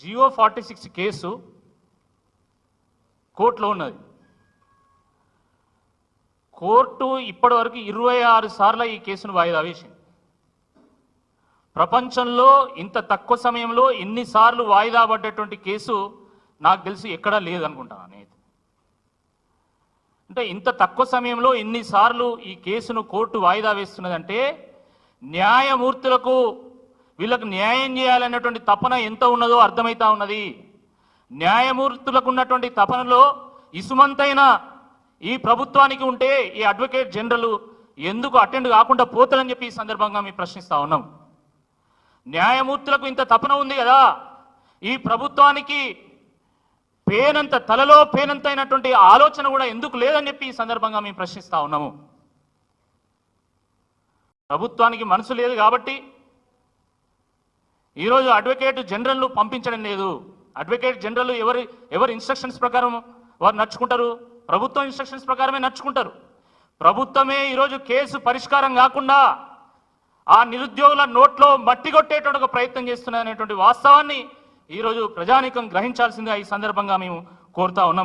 Jio forty six case కోర్టులో ఉన్నది. Court ఇప్పటివరకు ఇరవై ఆరు సార్లు ఈ కేసును వాయిదా వేసింది. ప్రపంచంలో ఇంత తక్కువ సమయంలో ఎన్నిసార్లు వాయిదా పడ్డటువంటి కేసు నాకు తెలిసి ఎక్కడా లేదనుకుంటాను నేను అంటే ఇంత తక్కువ సమయంలో ఎన్నిసార్లు ఈ కేసును కోర్టు వాయిదా వేస్తున్నదంటే న్యాయమూర్తులకు వీళ్ళకు న్యాయం చేయాలన్నటువంటి తపన ఎంత ఉన్నదో అర్థమవుతా ఉన్నది. న్యాయమూర్తులకు ఉన్నటువంటి తపనలో ఇసుమంతైన ఈ ప్రభుత్వానికి ఉంటే ఈ అడ్వకేట్ జనరల్ ఎందుకు అటెండ్ కాకుండా పోతారని చెప్పి ఈ సందర్భంగా మేము ప్రశ్నిస్తా ఉన్నాం. న్యాయమూర్తులకు ఇంత తపన ఉంది కదా. ఈ ప్రభుత్వానికి పేనంత తలలో పేనంత అయినటువంటి ఆలోచన కూడా ఎందుకు లేదని చెప్పి ఈ సందర్భంగా మేము ప్రశ్నిస్తా ఉన్నాము. ప్రభుత్వానికి మనసు లేదు కాబట్టి ఈరోజు అడ్వకేట్ జనరల్ను పంపించడం లేదు. అడ్వకేట్ జనరల్ ఎవరి ఎవరి ఇన్స్ట్రక్షన్స్ ప్రకారం వారు నడుచుకుంటారు? ప్రభుత్వం ఇన్స్ట్రక్షన్స్ ప్రకారమే నడుచుకుంటారు. ప్రభుత్వమే ఈరోజు కేసు పరిష్కారం కాకుండా ఆ నిరుద్యోగుల నోట్లో మట్టి కొట్టేటువంటి ఒక ప్రయత్నం చేస్తున్నదనేటువంటి వాస్తవాన్ని ఈరోజు ప్రజానీకం గ్రహించాల్సిందిగా ఈ సందర్భంగా మేము కోరుతా ఉన్నాం.